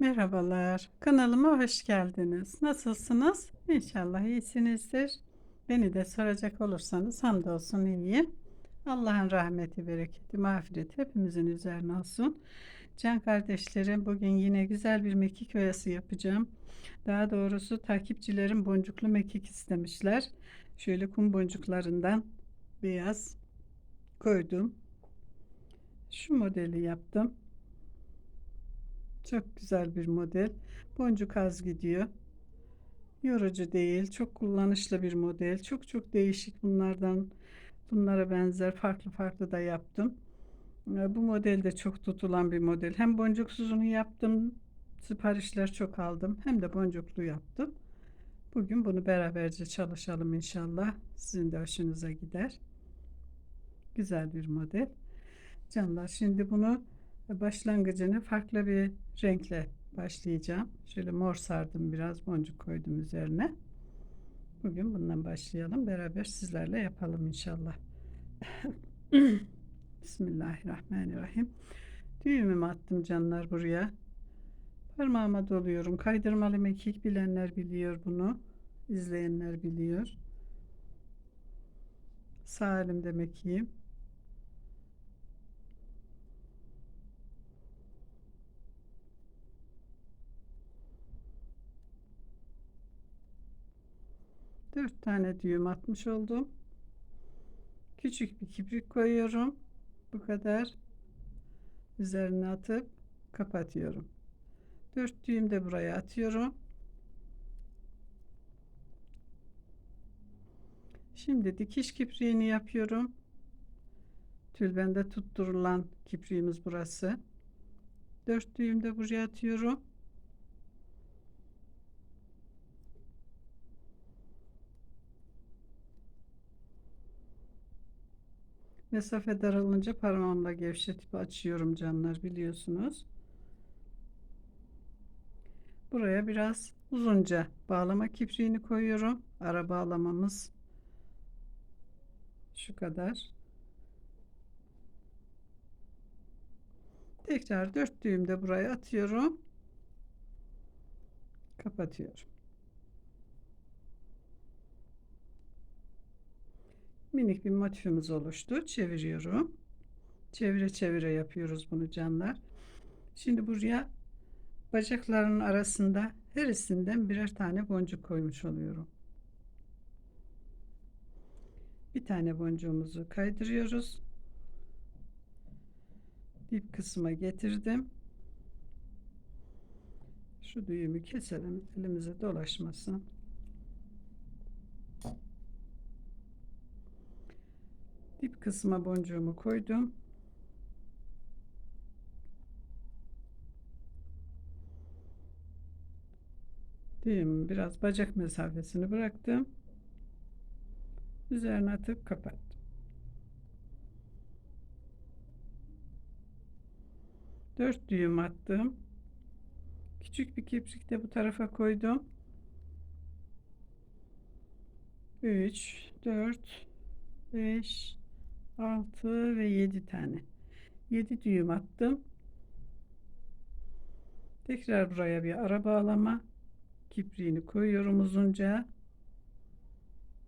Merhabalar, kanalıma hoş geldiniz. Nasılsınız? İnşallah iyisinizdir. Beni de soracak olursanız hamdolsun iyiyim. Allah'ın rahmeti, bereketi, mağfireti hepimizin üzerine olsun. Can kardeşlerim, bugün yine güzel bir mekik oyası yapacağım. Daha doğrusu takipçilerim boncuklu mekik istemişler. Şöyle kum boncuklarından beyaz koydum. Şu modeli yaptım. Çok güzel bir model. Boncuk az gidiyor. Yorucu değil. Çok kullanışlı bir model. Çok çok değişik bunlardan bunlara benzer farklı farklı da yaptım. Ee, Bu model de çok tutulan bir model. Hem boncuksuzunu yaptım. Siparişler çok aldım. Hem de boncuklu yaptım. Bugün bunu beraberce çalışalım inşallah. Sizin de hoşunuza gider. Güzel bir model. Canlar şimdi bunu başlangıcını farklı bir renkle başlayacağım. Şöyle mor sardım biraz boncuk koydum üzerine. Bugün bundan başlayalım. Beraber sizlerle yapalım inşallah. Bismillahirrahmanirrahim. Düğümümü attım canlar buraya. Parmağıma doluyorum. Kaydırmalı mekik bilenler biliyor bunu. İzleyenler biliyor. Sağ elimde mekiğim. Dört tane düğüm atmış oldum. Küçük bir kibrit koyuyorum. Bu kadar. Üzerine atıp kapatıyorum. Dört düğüm de buraya atıyorum. Şimdi dikiş kipriğini yapıyorum. Tülbende tutturulan kipriğimiz burası. Dört düğüm de buraya atıyorum. Mesafe daralınca parmağımla gevşetip açıyorum canlar biliyorsunuz. Buraya biraz uzunca bağlama kipriğini koyuyorum. Ara bağlamamız şu kadar. Tekrar dört düğüm de buraya atıyorum. Kapatıyorum. Minik bir motifimiz oluştu. Çeviriyorum. Çevire çevire yapıyoruz bunu canlar. Şimdi buraya bacakların arasında her ikisinden birer tane boncuk koymuş oluyorum. Bir tane boncuğumuzu kaydırıyoruz. Dip kısma getirdim. Şu düğümü keselim. Elimize dolaşmasın. Dip kısma boncuğumu koydum. Düğüm biraz bacak mesafesini bıraktım. Üzerine atıp kapattım. Dört düğüm attım. Küçük bir kiprik de bu tarafa koydum. 3 4 5 6 ve 7 tane. 7 düğüm attım. Tekrar buraya bir ara bağlama. Kipriğini koyuyorum uzunca.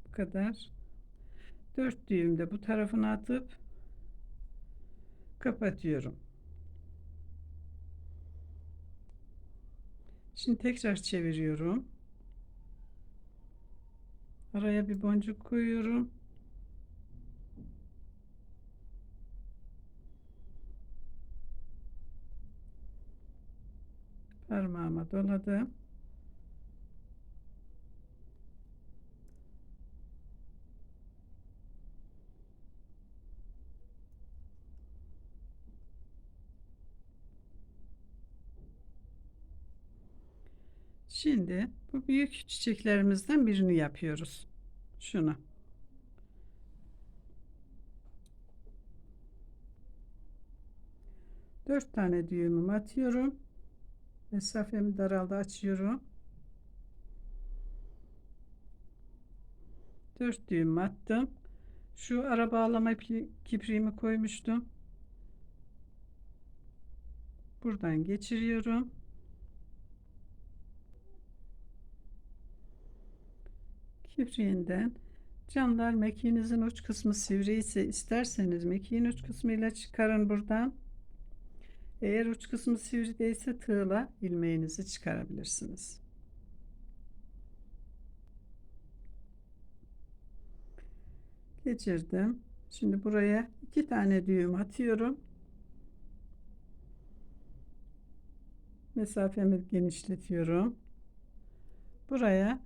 Bu kadar. 4 düğüm de bu tarafına atıp kapatıyorum. Şimdi tekrar çeviriyorum. Araya bir boncuk koyuyorum parmağıma doladım. Şimdi bu büyük çiçeklerimizden birini yapıyoruz. Şunu. Dört tane düğümümü atıyorum Mesafemi daraldı. Açıyorum. 4 düğüm attım. Şu ara bağlama kipriğimi koymuştum. Buradan geçiriyorum. Kipriğinden canlar mekiğinizin uç kısmı sivri ise isterseniz mekiğin uç kısmıyla çıkarın buradan. Eğer uç kısmı sivri değilse tığla ilmeğinizi çıkarabilirsiniz. Geçirdim. Şimdi buraya iki tane düğüm atıyorum. Mesafemi genişletiyorum. Buraya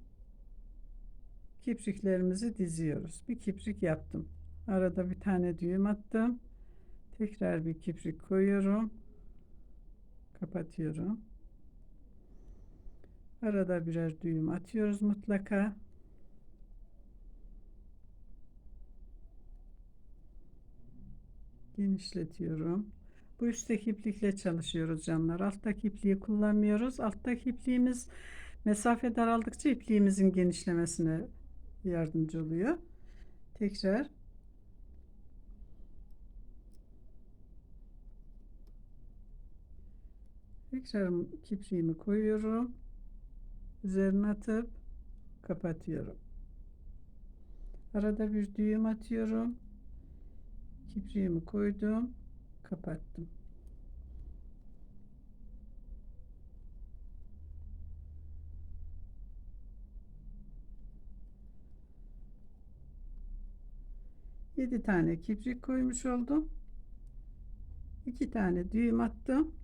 kipriklerimizi diziyoruz. Bir kiprik yaptım. Arada bir tane düğüm attım. Tekrar bir kiprik koyuyorum. Kapatıyorum. Arada birer düğüm atıyoruz mutlaka. Genişletiyorum. Bu üstteki iplikle çalışıyoruz canlar. Alttaki ipliği kullanmıyoruz. Alttaki ipliğimiz mesafe daraldıkça ipliğimizin genişlemesine yardımcı oluyor. Tekrar tekrar kipriğimi koyuyorum. Üzerine atıp kapatıyorum. Arada bir düğüm atıyorum. Kipriğimi koydum. Kapattım. Yedi tane kibrik koymuş oldum. İki tane düğüm attım.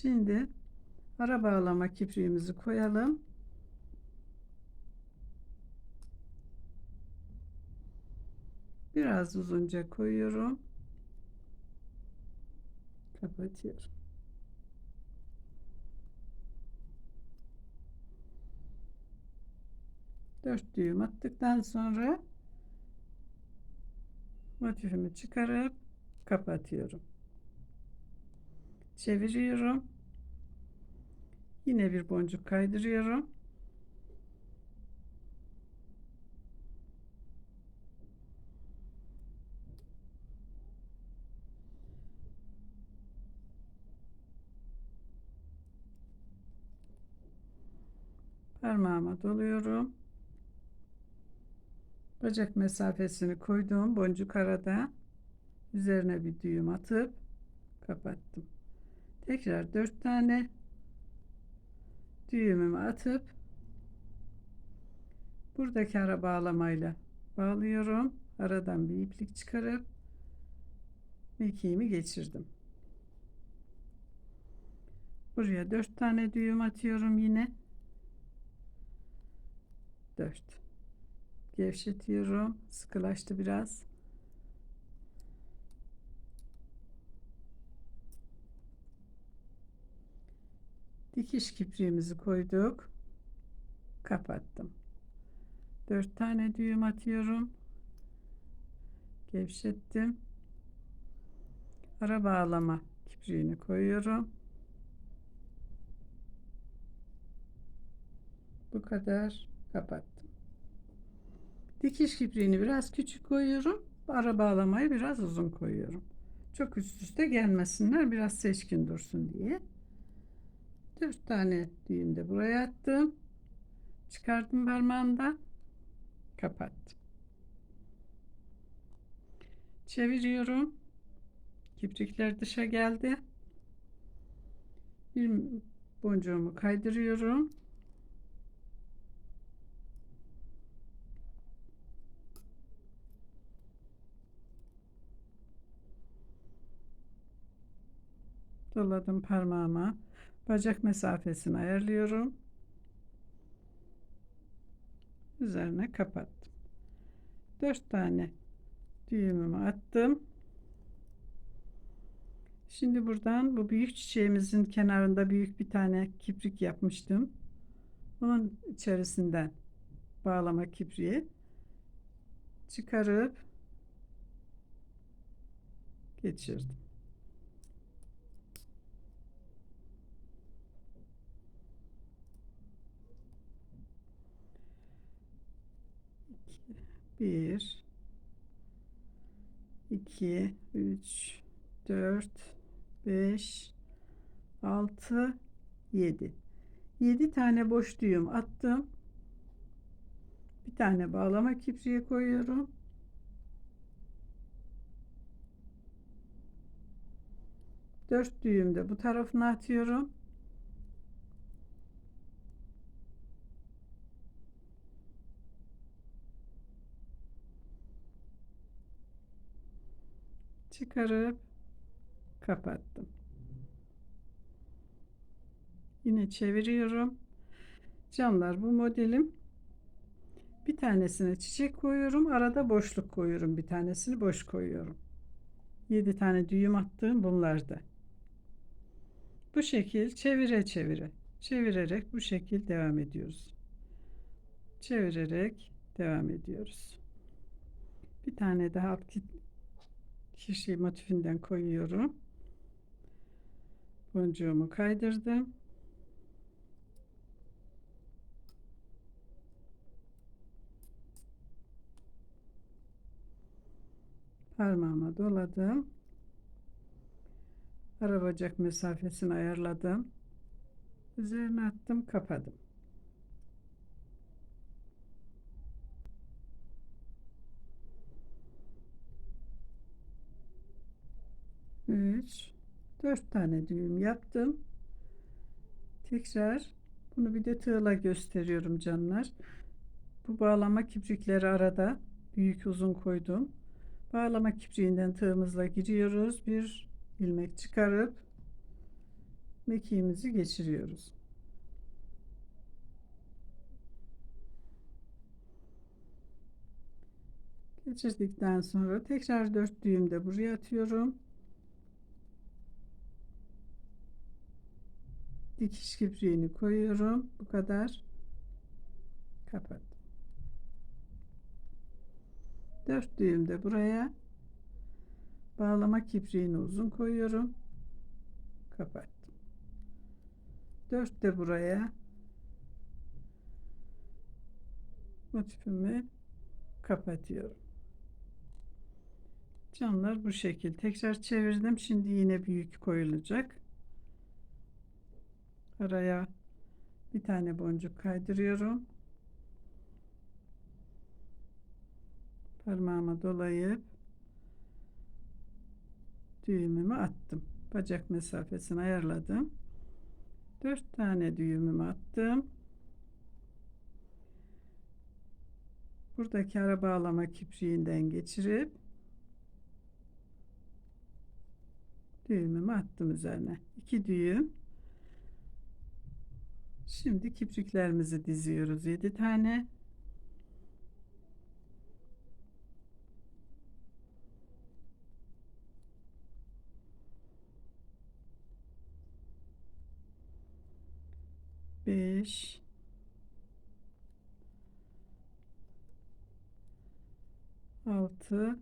Şimdi ara bağlama kipriğimizi koyalım. Biraz uzunca koyuyorum. Kapatıyorum. Dört düğüm attıktan sonra motifimi çıkarıp kapatıyorum. Çeviriyorum. Yine bir boncuk kaydırıyorum. parmağıma doluyorum. Bacak mesafesini koyduğum boncuk arada üzerine bir düğüm atıp kapattım. Tekrar dört tane düğümümü atıp buradaki ara bağlamayla bağlıyorum. Aradan bir iplik çıkarıp mekiğimi geçirdim. Buraya dört tane düğüm atıyorum yine. 4 gevşetiyorum sıkılaştı biraz dikiş kipriğimizi koyduk kapattım 4 tane düğüm atıyorum gevşettim ara bağlama kipriğini koyuyorum bu kadar kapattım. Dikiş kipriğini biraz küçük koyuyorum. Ara bağlamayı biraz uzun koyuyorum. Çok üst üste gelmesinler. Biraz seçkin dursun diye. 4 tane düğüm de buraya attım. Çıkardım parmağımdan. Kapattım. Çeviriyorum. Kiprikler dışa geldi. Bir boncuğumu kaydırıyorum. doladım parmağıma bacak mesafesini ayarlıyorum. Üzerine kapattım. 4 tane düğümümü attım. Şimdi buradan bu büyük çiçeğimizin kenarında büyük bir tane kiprik yapmıştım. Bunun içerisinden bağlama kipriği çıkarıp geçirdim bir iki üç dört beş altı yedi 7 tane boş düğüm attım. Bir tane bağlama kipriği koyuyorum. Dört düğüm de bu tarafına atıyorum. Çıkarıp kapattım. Yine çeviriyorum. Canlar bu modelim. Bir tanesine çiçek koyuyorum. Arada boşluk koyuyorum. Bir tanesini boş koyuyorum. 7 tane düğüm attığım bunlarda. Bu şekil çevire çevire. Çevirerek bu şekil devam ediyoruz. Çevirerek devam ediyoruz. Bir tane daha alt kişi motifinden koyuyorum. Boncuğumu kaydırdım. Parmağıma doladım. Ara bacak mesafesini ayarladım. Üzerine attım, kapadım. Üç, dört tane düğüm yaptım. Tekrar bunu bir de tığla gösteriyorum canlar. Bu bağlama kiprikleri arada büyük uzun koydum. Bağlama kipriğinden tığımızla giriyoruz. Bir ilmek çıkarıp mekiğimizi geçiriyoruz. Geçirdikten sonra tekrar dört düğüm de buraya atıyorum. Dikiş kipriğini koyuyorum. Bu kadar. Kapat. Dört düğüm de buraya bağlama kipriğini uzun koyuyorum. Kapattım. Dört de buraya motifimi kapatıyorum. Canlar bu şekil. Tekrar çevirdim. Şimdi yine büyük koyulacak. Araya bir tane boncuk kaydırıyorum. Parmağıma dolayıp düğümümü attım. Bacak mesafesini ayarladım. 4 tane düğümümü attım. Buradaki ara bağlama kipriğinden geçirip düğümümü attım üzerine. 2 düğüm. Şimdi kipriklerimizi diziyoruz. 7 tane. Beş. Altı.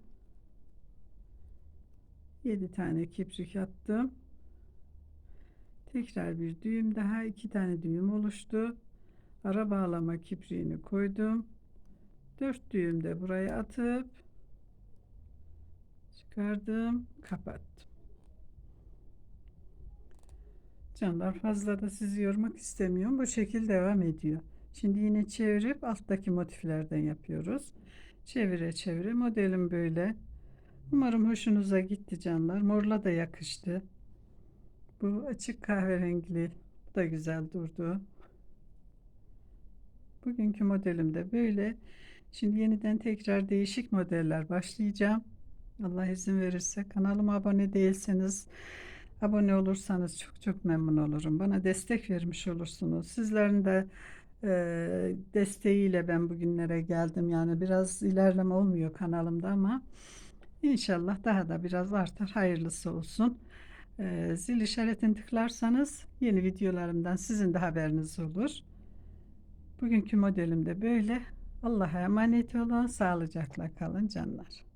Yedi tane kiprik attım. Tekrar bir düğüm daha. iki tane düğüm oluştu. Ara bağlama kipriğini koydum. Dört düğüm de buraya atıp çıkardım. Kapattım. Canlar fazla da sizi yormak istemiyorum. Bu şekil devam ediyor. Şimdi yine çevirip alttaki motiflerden yapıyoruz. Çevire çevire modelim böyle. Umarım hoşunuza gitti canlar. Morla da yakıştı. Bu açık kahverengili da güzel durdu. Bugünkü modelim de böyle. Şimdi yeniden tekrar değişik modeller başlayacağım. Allah izin verirse kanalıma abone değilseniz abone olursanız çok çok memnun olurum. Bana destek vermiş olursunuz. Sizlerin de e, desteğiyle ben bugünlere geldim. Yani biraz ilerleme olmuyor kanalımda ama inşallah daha da biraz artar. Hayırlısı olsun. E, zil işaretini tıklarsanız yeni videolarımdan sizin de haberiniz olur. Bugünkü modelim de böyle. Allah'a emanet olun. Sağlıcakla kalın canlar.